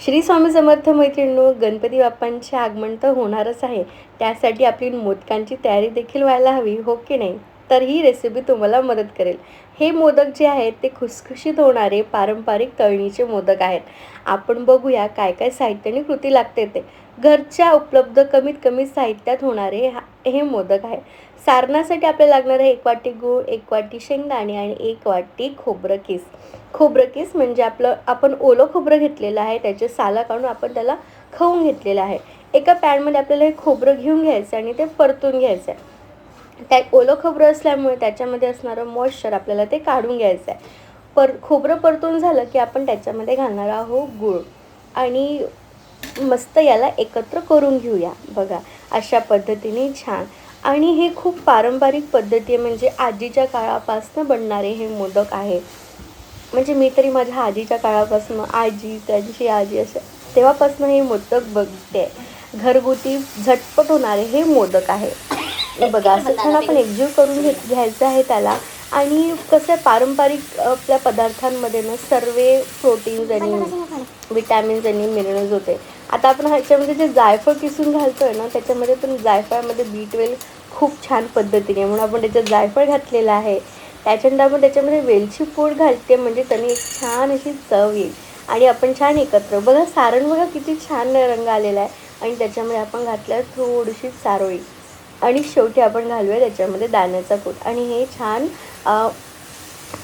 श्री स्वामी समर्थ मैत्रिणींनो गणपती बाप्पांचे आगमन तर होणारच आहे. त्यासाठी आपली मोदकांची तयारी देखील व्हायला हवी हो की नाही? तर ही रेसिपी तुम्हाला मदत करेल. हे मोदक जे आहेत ते खुसखुशीत होणारे पारंपरिक तळणीचे मोदक आहेत. आपण बघूया काय काय साहित्य आणि कृती लागते ते. घरच्या उपलब्ध कमीत कमी साहित्यात होणारे हा हे मोदक आहे सारणासाठी आपल्याला लागणार आहे एक वाटी गूळ एक वाटी शेंगदाणे आणि एक वाटी खोबरं किस. खोबरं किस म्हणजे आपलं आपण ओलं खोबरं घेतलेलं आहे त्याचे साला काढून आपण त्याला खाऊन घेतलेलं आहे. एका पॅनमध्ये आपल्याला हे खोबरं घेऊन घ्यायचं आणि ते परतून घ्यायचं आहे. त्या ओलं खोबरं असल्यामुळे त्याच्यामध्ये असणारं मॉइश्चर आपल्याला ते काढून घ्यायचं आहे. पर खोबरं परतून झालं की आपण त्याच्यामध्ये घालणार आहोत गूळ. आणि मस्त याला एकत्र करून घेऊया. बघा अशा पद्धतीने छान. आणि हे खूप पारंपरिक पद्धती आहे म्हणजे आजीच्या काळापासून बनणारे हे मोदक आहे. म्हणजे मी तरी माझ्या आजीच्या काळापासून आजी त्यांची आजी असं तेव्हापासून हे मोदक बघते. घरगुती झटपट होणारे हे मोदक आहे. बघा असं छान आपण एकजीव करून घेत घ्यायचं आहे त्याला. आणि कसं पारंपरिक आपल्या पदार्थांमध्ये ना सर्व प्रोटीन्स आणि विटॅमिन्स आणि मिनरल्स होते. आता आपण ह्याच्यामध्ये जे जायफळ किसून घालतोय ना त्याच्यामध्ये पण जायफळामध्ये बी ट्वेल्व खूप छान पद्धतीने. म्हणून आपण त्याच्यात जायफळ घातलेलं आहे. त्याच्यानंतर आपण त्याच्यामध्ये वेलची पूड घालते. म्हणजे त्यांनी एक छान अशी चव येईल. आणि आपण छान एकत्र. बघा सारण बघा किती छान रंग आलेला आहे. आणि त्याच्यामध्ये आपण घातलं थोडीशी सारोळी. आणि शेवटी आपण घालूया त्याच्यामध्ये दाण्याचा कूट. आणि हे छान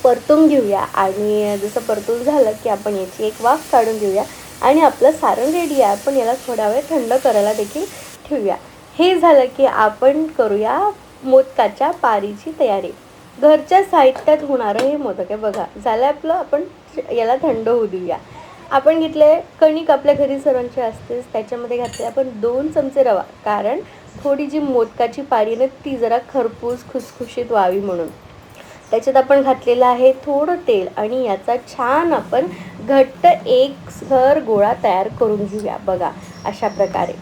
परतून घेऊया. आणि जसं परतून झालं की आपण याची एक वाफ काढून घेऊया. आणि आपलं सारण रेडी आहे. आपण याला थोडा वेळ थंड करायला देखील ठेवूया. हे झालं की आपण करूया मोदकाच्या पारीची तयारी. घरच्या साहित्यात होणारं हे मोदक आहे. बघा झालं आपलं आपण याला थंड होऊ देऊया. आपण घेतले कणिक आपल्या घरी सर्वांची असतेच त्याच्यामध्ये घातले आपण दोन चमचे रवा. कारण थोडी जी मोदकाची पारी ना ती जरा खरपूस खुसखुशीत व्हावी म्हणून. त्याच्यात आपण घातलेलं आहे थोडं तेल आणि याचा छान आपण घट्ट एक सर गोळा तयार करून घेऊया. बघा अशा प्रकारे.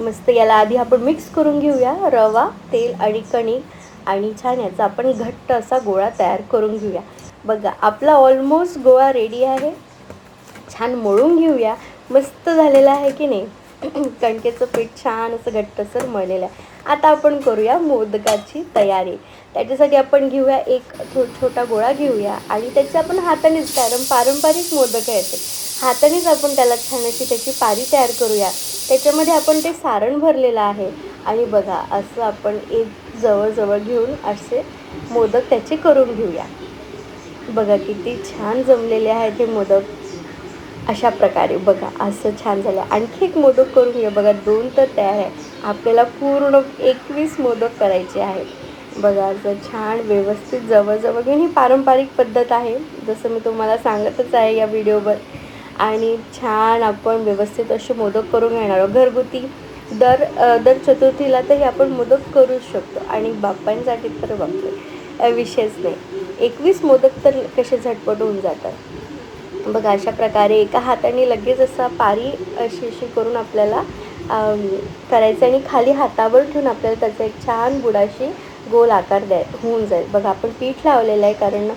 मस्त याला आधी आपण मिक्स करून घेऊया. रवा तेल आणि कणिक आणि छान याचा आपण घट्ट असा गोळा तयार करून घेऊया. बघा आपला ऑलमोस्ट गोळा रेडी आहे. छान मळून घेऊया. मस्त झालेलं आहे की नाही? कणकेचं पीठ छान असं घट्टसर मळलेलं आहे. आता आपण करूया मोदकाची तयारी. त्याच्यासाठी आपण घेऊया एक छो छोटा गोळा घेऊया आणि त्याचे आपण हातानेच कारण पारंपरिक मोदक आहेत हातानेच आपण त्याला छान अशी त्याची पारी तयार करूया. त्याच्यामध्ये आपण ते सारण भरलेलं आहे. आणि बघा असं आपण एक जवळजवळ घेऊन असे मोदक त्याचे करून घेऊया. बघा किती छान जमलेले आहेत हे मोदक. अशा प्रकारे बघा असं छान झालं. आणखी एक मोदक करून घ्या बघा दोन तर तयार आहे आपल्याला पूर्ण एकवीस मोदक करायचे आहेत. बघा असं छान व्यवस्थित जवळजवळ घेऊन ही पारंपरिक पद्धत आहे. जसं मी तुम्हाला सांगतच आहे या व्हिडिओवर आणि छान आपण व्यवस्थित असे मोदक करून घेणार आहोत. घरगुती दर दर चतुर्थीला तरी आपण मोदक करूच शकतो. आणि बाप्पांसाठी तर बापरे विषयच नाही. एकवीस मोदक तर कसे झटपट होऊन जातात. बघा अशा प्रकारे एका हाताने लगेच असा पारी अशी अशी करून आपल्याला करायचं आणि खाली हातावर ठेवून आपल्याला त्याचा एक छान बुडाशी गोल आकार द्याय होऊन जाईल. बघा आपण पीठ लावलेलं आहे कारण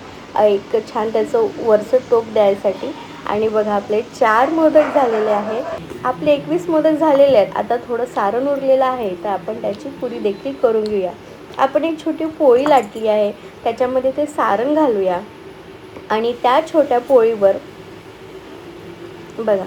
एक छान त्याचं वरचं टोप द्यायसाठी आणि बघा आपले चार मोदक झालेले आहेत आपले एकवीस मोदक झालेले आहेत. आता थोडं सारण उरलेलं आहे तर आपण त्याची पुरी देखील करून घेऊया. आपण एक छोटी पोळी लाटली आहे. त्याच्यामध्ये ते सारण घालूया. आणि त्या छोट्या पोळीवर बघा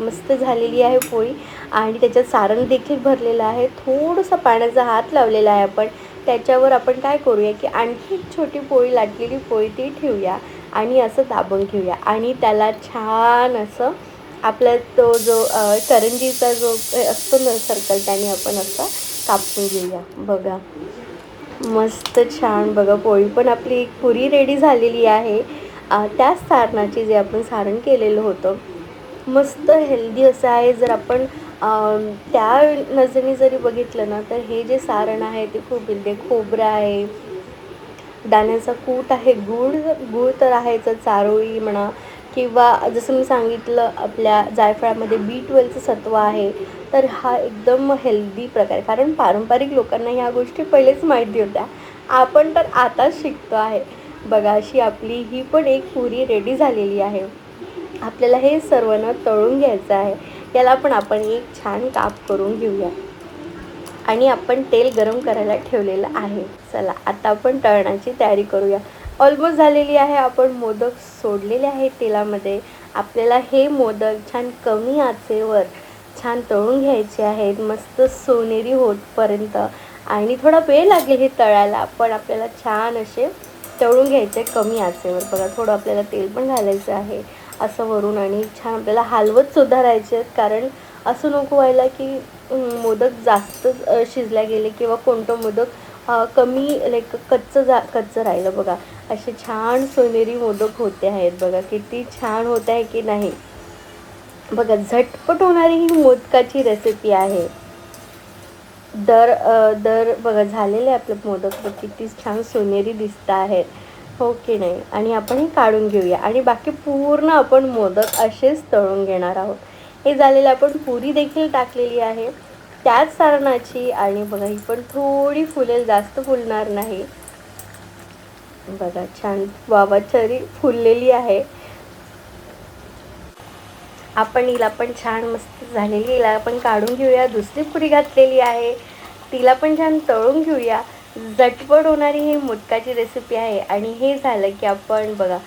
मस्त झालेली आहे पोळी. आणि त्याच्यात सारण देखील भरलेलं आहे. थोडंसं पाण्याचा हात लावलेला आहे आपण. त्याच्यावर आपण काय करूया की आणखी छोटी पोळी लाटलेली पोळी ती ठेवूया. आणि असं दाबून घेऊया. आणि त्याला छान असं आपला तो जो करंजीचा जो असतो ना सर्कल त्याने आपण असं कापून घेऊया. बघा. मस्त छान. बघा पोळी पण आपली पुरी रेडी झालेली आहे. त्याच सारणाची जे आपण सारण केलेलं होतं. मस्त हेल्दी असं आहे. जर आपण त्या नजरेने जरी बघितलं ना तर हे जे सारण आहे ते खूप हेल्दी खोबरं आहे. दाण्याचा कूट आहे गूळ गूळ तर आहेच चारोळी म्हणा किंवा जसं मी सांगितलं आपल्या जायफळामध्ये बी ट्वेल्वचं सत्व आहे तर हा एकदम हेल्दी प्रकार कारण पारंपरिक लोकांना ह्या गोष्टी पहिलेच माहिती होत्या. आपण तर आताच शिकतो आहे. बघा अशी आपली ही पण एक पुरी रेडी झालेली आहे. आपल्याला हे सर्वांना तळून घ्यायचं आहे. याला पण आपण एक छान काप करून घेऊया. आणि आपण तेल गरम करायला ठेवलेलं आहे. चला आता आपण तळण्याची तयारी करूया. ऑलमोस्ट झालेली आहे आपण मोदक सोडलेले आहे तेलामध्ये. आपल्याला हे मोदक छान कमी आचेवर छान तळून घ्यायचे आहेत. मस्त सोनेरी होतपर्यंत. आणि थोडा वेळ लागेल हे तळायला पण आपल्याला छान असे तळून घ्यायचे कमी आचेवर. बघा थोडं आपल्याला तेल पण घालायचं आहे असं वरून. आणि छान आपल्याला हलवत सुद्धा राहायचे आहेत कारण असं नको व्हायला की मोदक जास्त शिजल्या गेले किंवा कोणतं मोदक कमी लाईक कच्चं जा कच्चं राहिलं बघा. असे छान सोनेरी मोदक होते आहेत बघा. किती छान होत आहे की नाही? बघा झटपट होणारी ही मोदकाची रेसिपी आहे. दर दर बघा झालेले आपलं मोदक बघ किती छान सोनेरी दिसत आहेत. हो की नाही? आणि आपण हे काढून घेऊया. आणि बाकी पूर्ण आपण मोदक असेच तळून घेणार आहोत. हे झालेलं आपण पुरी देखील टाकलेली आहे. त्याच सारणाची आणि बघा ही पण थोडी फुलेल जास्त फुलणार नाही. बघा छान वावाचरी फुललेली आहे. आपण हिला पण छान मस्त झालेली हिला आपण काढून घेऊया. दुसरी पुरी घातलेली आहे. तिला पण छान तळून घेऊया. झटपट होणारी ही मुटकाची रेसिपी आहे. आणि हे झालं की आपण बघा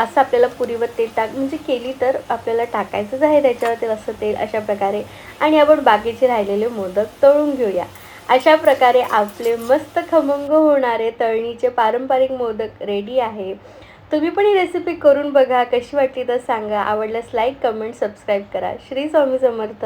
असं आपल्याला पुरीवर तेल टाक म्हणजे केली तर आपल्याला टाकायचंच आहे त्याच्यावर ते असं तेल अशा प्रकारे. आणि आपण बाकीचे राहिलेले मोदक तळून घेऊया. अशा प्रकारे आपले मस्त खमंग होणारे तळणीचे पारंपरिक मोदक रेडी आहे. तुम्ही पण ही रेसिपी करून बघा कशी वाटली तर सांगा. आवडल्यास लाईक कमेंट सबस्क्राईब करा. श्री स्वामी समर्थ.